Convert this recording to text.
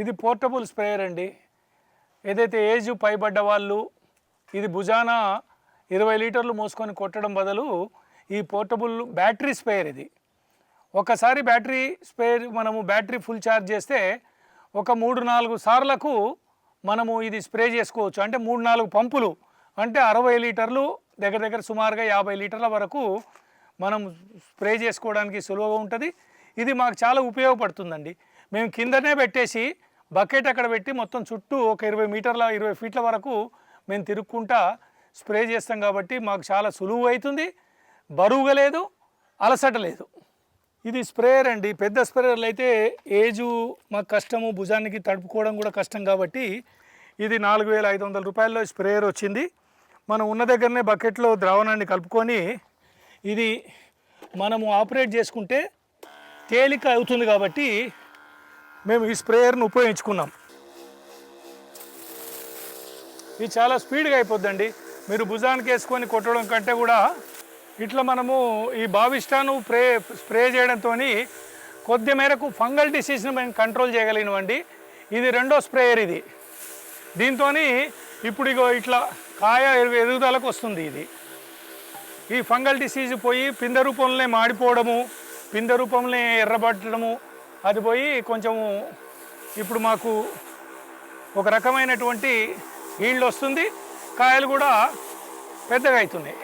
ఇది portable sprayer అండి. ఏదైతే ఏజ్ పైబడ్డ వాళ్ళు ఇది భుజాన ఇరవై లీటర్లు మోసుకొని కొట్టడం బదులు ఈ పోర్టబుల్ బ్యాటరీ స్ప్రేయర్ ఇది. ఒకసారి బ్యాటరీ స్పేర్ మనము బ్యాటరీ ఫుల్ ఛార్జ్ చేస్తే ఒక మూడు నాలుగు సార్లకు మనము ఇది స్ప్రే చేసుకోవచ్చు. అంటే మూడు నాలుగు పంపులు. అంటే అరవై లీటర్లు దగ్గర దగ్గర సుమారుగా యాభై లీటర్ల వరకు మనం స్ప్రే చేసుకోవడానికి సులువుగా ఉంటుంది. ఇది మాకు చాలా ఉపయోగపడుతుందండి. మేము కిందనే పెట్టేసి బకెట్ అక్కడ పెట్టి మొత్తం చుట్టూ ఒక ఇరవై మీటర్ల ఇరవై ఫీట్ల వరకు మేము తిరుక్కుంటా స్ప్రే చేస్తాం కాబట్టి మాకు చాలా సులువు అవుతుంది. బరువుగా లేదు అలసట లేదు. ఇది స్ప్రేయర్ అండి. పెద్ద స్ప్రేయర్లు అయితే ఏజు మాకు కష్టము భుజానికి తడుపుకోవడం కూడా కష్టం కాబట్టి ఇది నాలుగు వేల ఐదు వందల రూపాయల్లో స్ప్రేయర్ వచ్చింది. మనం ఉన్న దగ్గరనే బకెట్లో ద్రావణాన్ని కలుపుకొని ఇది మనము ఆపరేట్ చేసుకుంటే తేలిక అవుతుంది కాబట్టి మేము ఈ స్ప్రేయర్ను ఉపయోగించుకున్నాం. ఇది చాలా స్పీడ్గా అయిపోద్దండి. మీరు భుజానికి వేసుకొని కొట్టడం కంటే కూడా ఇట్లా మనము ఈ బావిష్టాను స్ప్రే స్ప్రే చేయడంతో కొద్ది మేరకు ఫంగల్ డిసీజ్ని మేము కంట్రోల్ చేయగలిగినవండి. ఇది రెండో స్ప్రేయర్ ఇది. దీంతో ఇప్పుడు ఇగో ఇట్లా కాయ ఎదుగుదలకు వస్తుంది ఇది. ఈ ఫంగల్ డిసీజ్ పోయి పింద రూపంలోనే మాడిపోవడము పింద రూపంలో ఎర్రబట్టడము అది పోయి కొంచెము ఇప్పుడు మాకు ఒక రకమైనటువంటి ఈళ్ళు వస్తుంది కాయలు కూడా పెద్దగా అవుతున్నాయి.